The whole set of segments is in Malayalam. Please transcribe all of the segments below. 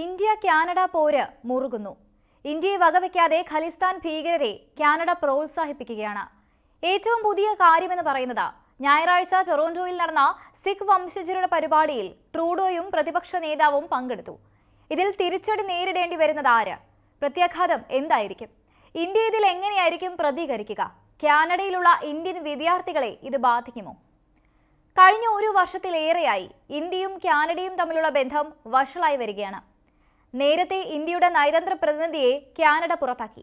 ഇന്ത്യ കാനഡ പോര് മുറുകുന്നു. ഇന്ത്യയെ വകവയ്ക്കാതെ ഖലിസ്ഥാൻ ഭീകരരെ കാനഡ പ്രോത്സാഹിപ്പിക്കുകയാണ്. ഏറ്റവും പുതിയ കാര്യമെന്ന് പറയുന്നത് ഞായറാഴ്ച ടൊറോണ്ടോയിൽ നടന്ന സിഖ് വംശജരുടെ പരിപാടിയിൽ ട്രൂഡോയും പ്രതിപക്ഷ നേതാവും പങ്കെടുത്തു. ഇതിൽ തിരിച്ചടി നേരിടേണ്ടി വരുന്നത് ആര്? പ്രത്യാഘാതം എന്തായിരിക്കും? ഇന്ത്യ ഇതിൽ എങ്ങനെയായിരിക്കും പ്രതികരിക്കുക? കാനഡയിലുള്ള ഇന്ത്യൻ വിദ്യാർത്ഥികളെ ഇത് ബാധിക്കുമോ? കഴിഞ്ഞ ഒരു വർഷത്തിലേറെയായി ഇന്ത്യയും കാനഡയും തമ്മിലുള്ള ബന്ധം വഷളായി വരികയാണ്. നേരത്തെ ഇന്ത്യയുടെ നയതന്ത്ര പ്രതിനിധിയെ കാനഡ പുറത്താക്കി.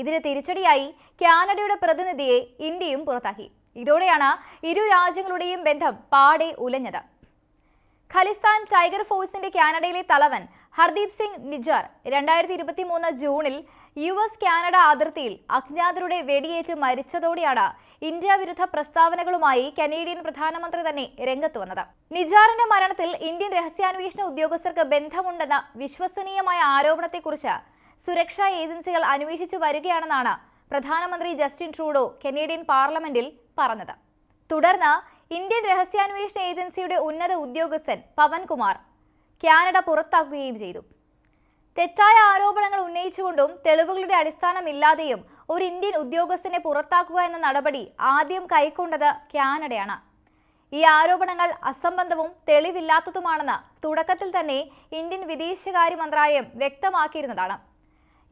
ഇതിന് തിരിച്ചടിയായി കാനഡയുടെ പ്രതിനിധിയെ ഇന്ത്യയും പുറത്താക്കി. ഇതോടെയാണ് ഇരു രാജ്യങ്ങളുടെയും ബന്ധം പാടെ ഉലഞ്ഞത്. ഖലിസ്ഥാൻ ടൈഗർ ഫോഴ്സിന്റെ കാനഡയിലെ തലവൻ ഹർദീപ് സിംഗ് നിജാർ രണ്ടായിരത്തി ഇരുപത്തി മൂന്ന് ജൂണിൽ യു എസ് കാനഡ അതിർത്തിയിൽ അജ്ഞാതരുടെ വെടിയേറ്റ് മരിച്ചതോടെയാണ് ഇന്ത്യ വിരുദ്ധ പ്രസ്താവനകളുമായി കനേഡിയൻ പ്രധാനമന്ത്രി തന്നെ രംഗത്ത് വന്നത്. നിജാറിന്റെ മരണത്തിൽ ഇന്ത്യൻ രഹസ്യാന്വേഷണ ഉദ്യോഗസ്ഥർക്ക് ബന്ധമുണ്ടെന്ന വിശ്വസനീയമായ ആരോപണത്തെക്കുറിച്ച് സുരക്ഷാ ഏജൻസികൾ അന്വേഷിച്ചു വരികയാണെന്നാണ് പ്രധാനമന്ത്രി ജസ്റ്റിൻ ട്രൂഡോ കനേഡിയൻ പാർലമെന്റിൽ പറഞ്ഞത്. തുടർന്ന് ഇന്ത്യൻ രഹസ്യാന്വേഷണ ഏജൻസിയുടെ ഉന്നത ഉദ്യോഗസ്ഥൻ പവൻകുമാർ കാനഡ പുറത്താക്കുകയും ചെയ്തു. തെറ്റായ ആരോപണങ്ങൾ ഉന്നയിച്ചുകൊണ്ടും തെളിവുകളുടെ അടിസ്ഥാനമില്ലാതെയും ഒരു ഇന്ത്യൻ ഉദ്യോഗസ്ഥനെ പുറത്താക്കുക എന്ന നടപടി ആദ്യം കൈക്കൊണ്ടത് കാനഡയാണ്. ഈ ആരോപണങ്ങൾ അസംബന്ധവും തെളിവില്ലാത്തതുമാണെന്ന് തുടക്കത്തിൽ തന്നെ ഇന്ത്യൻ വിദേശകാര്യ മന്ത്രാലയം വ്യക്തമാക്കിയിരുന്നതാണ്.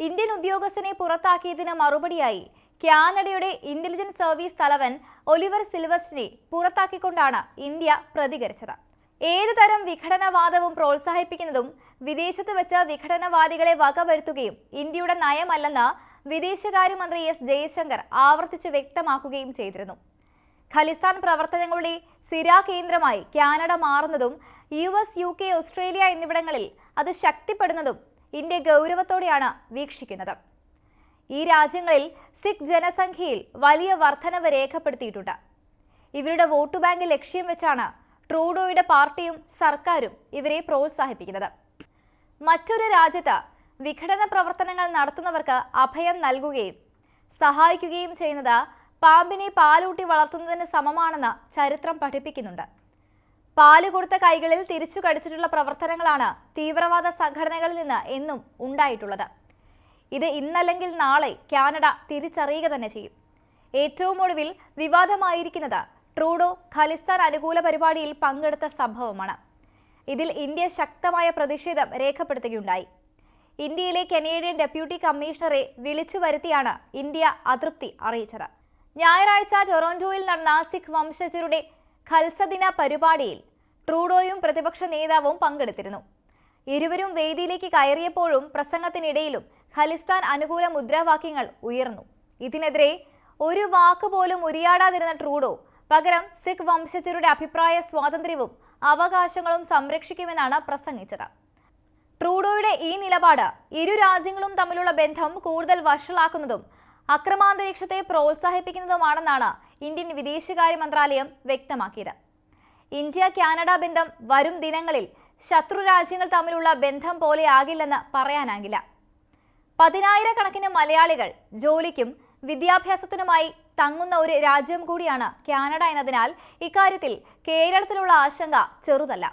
ഇന്ത്യൻ ഉദ്യോഗസ്ഥനെ പുറത്താക്കിയതിന് മറുപടിയായി കാനഡയുടെ ഇന്റലിജൻസ് സർവീസ് തലവൻ ഒലിവർ സിൽവസ്റ്റിനെ പുറത്താക്കിക്കൊണ്ടാണ് ഇന്ത്യ പ്രതികരിച്ചത്. ഏതുതരം വിഘടനവാദവും പ്രോത്സാഹിപ്പിക്കുന്നതും വിദേശത്ത് വെച്ച് വിഘടനവാദികളെ വകവരുത്തുകയും ഇന്ത്യയുടെ നയമല്ലെന്ന് വിദേശകാര്യമന്ത്രി എസ് ജയശങ്കർ ആവർത്തിച്ച് വ്യക്തമാക്കുകയും ചെയ്തിരുന്നു. ഖലിസ്ഥാൻ പ്രവർത്തനങ്ങളുടെ സിരാ കേന്ദ്രമായി കാനഡ മാറുന്നതും U S U K Australia എന്നിവിടങ്ങളിൽ അത് ശക്തിപ്പെടുന്നതും ഇന്ത്യ ഗൗരവത്തോടെയാണ് വീക്ഷിക്കുന്നത്. ഈ രാജ്യങ്ങളിൽ സിഖ് ജനസംഖ്യയിൽ വലിയ വർധനവ് രേഖപ്പെടുത്തിയിട്ടുണ്ട്. ഇവരുടെ വോട്ട് ബാങ്ക് ലക്ഷ്യം വെച്ചാണ് ട്രൂഡോയുടെ പാർട്ടിയും സർക്കാരും ഇവരെ പ്രോത്സാഹിപ്പിക്കുന്നത്. മറ്റൊരു രാജ്യത്ത് വിഘടന പ്രവർത്തനങ്ങൾ നടത്തുന്നവർക്ക് അഭയം നൽകുകയും സഹായിക്കുകയും ചെയ്യുന്നത് പാമ്പിനെ പാലൂട്ടി വളർത്തുന്നതിന് സമമാണെന്ന് ചരിത്രം പഠിപ്പിക്കുന്നുണ്ട്. പാൽ കൊടുത്ത കൈകളിൽ തിരിച്ചു കടിച്ചിട്ടുള്ള പ്രവർത്തനങ്ങളാണ് തീവ്രവാദ സംഘടനകളിൽ നിന്ന് എന്നും ഉണ്ടായിട്ടുള്ളത്. ഇത് ഇന്നല്ലെങ്കിൽ നാളെ കാനഡ തിരിച്ചറിയുക തന്നെ ചെയ്യും. ഏറ്റവും ഒടുവിൽ വിവാദമായിരിക്കുന്നത് ട്രൂഡോ ഖലിസ്ഥാൻ അനുകൂല പരിപാടിയിൽ പങ്കെടുത്ത സംഭവമാണ്. ഇതിൽ ഇന്ത്യ ശക്തമായ പ്രതിഷേധം രേഖപ്പെടുത്തുകയുണ്ടായി. ഇന്ത്യയിലെ കനേഡിയൻ ഡെപ്യൂട്ടി കമ്മീഷണറെ വിളിച്ചു വരുത്തിയാണ് ഇന്ത്യ അതൃപ്തി അറിയിച്ചത്. ഞായറാഴ്ച ടൊറോണ്ടോയിൽ നടന്ന സിഖ് വംശജരുടെ ഖൽസദിന പരിപാടിയിൽ ട്രൂഡോയും പ്രതിപക്ഷ നേതാവും പങ്കെടുത്തിരുന്നു. ഇരുവരും വേദിയിലേക്ക് കയറിയപ്പോഴും പ്രസംഗത്തിനിടയിലും ഖലിസ്ഥാൻ അനുകൂല മുദ്രാവാക്യങ്ങൾ ഉയർന്നു. ഇതിനെതിരെ ഒരു വാക്ക് പോലും ഉരിയാടാതിരുന്ന ട്രൂഡോ പകരം സിഖ് വംശജരുടെ അഭിപ്രായ സ്വാതന്ത്ര്യവും അവകാശങ്ങളും സംരക്ഷിക്കുമെന്നാണ് പ്രസംഗിച്ചത്. ട്രൂഡോയുടെ ഈ നിലപാട് ഇരു രാജ്യങ്ങളും തമ്മിലുള്ള ബന്ധം കൂടുതൽ വഷളാക്കുന്നതും അക്രമാന്തരീക്ഷത്തെ പ്രോത്സാഹിപ്പിക്കുന്നതുമാണെന്നാണ് ഇന്ത്യൻ വിദേശകാര്യ മന്ത്രാലയം വ്യക്തമാക്കിയത്. ഇന്ത്യ കാനഡ ബന്ധം വരും ദിനങ്ങളിൽ ശത്രു രാജ്യങ്ങൾ തമ്മിലുള്ള ബന്ധം പോലെയാകില്ലെന്ന് പറയാനാകില്ല. പതിനായിരക്കണക്കിന് മലയാളികൾ ജോലിക്കും വിദ്യാഭ്യാസത്തിനുമായി തങ്ങുന്ന ഒരു രാജ്യം കൂടിയാണ് കാനഡ എന്നതിനാൽ ഇക്കാര്യത്തിൽ കേരളത്തിലുള്ള ആശങ്ക ചെറുതല്ല.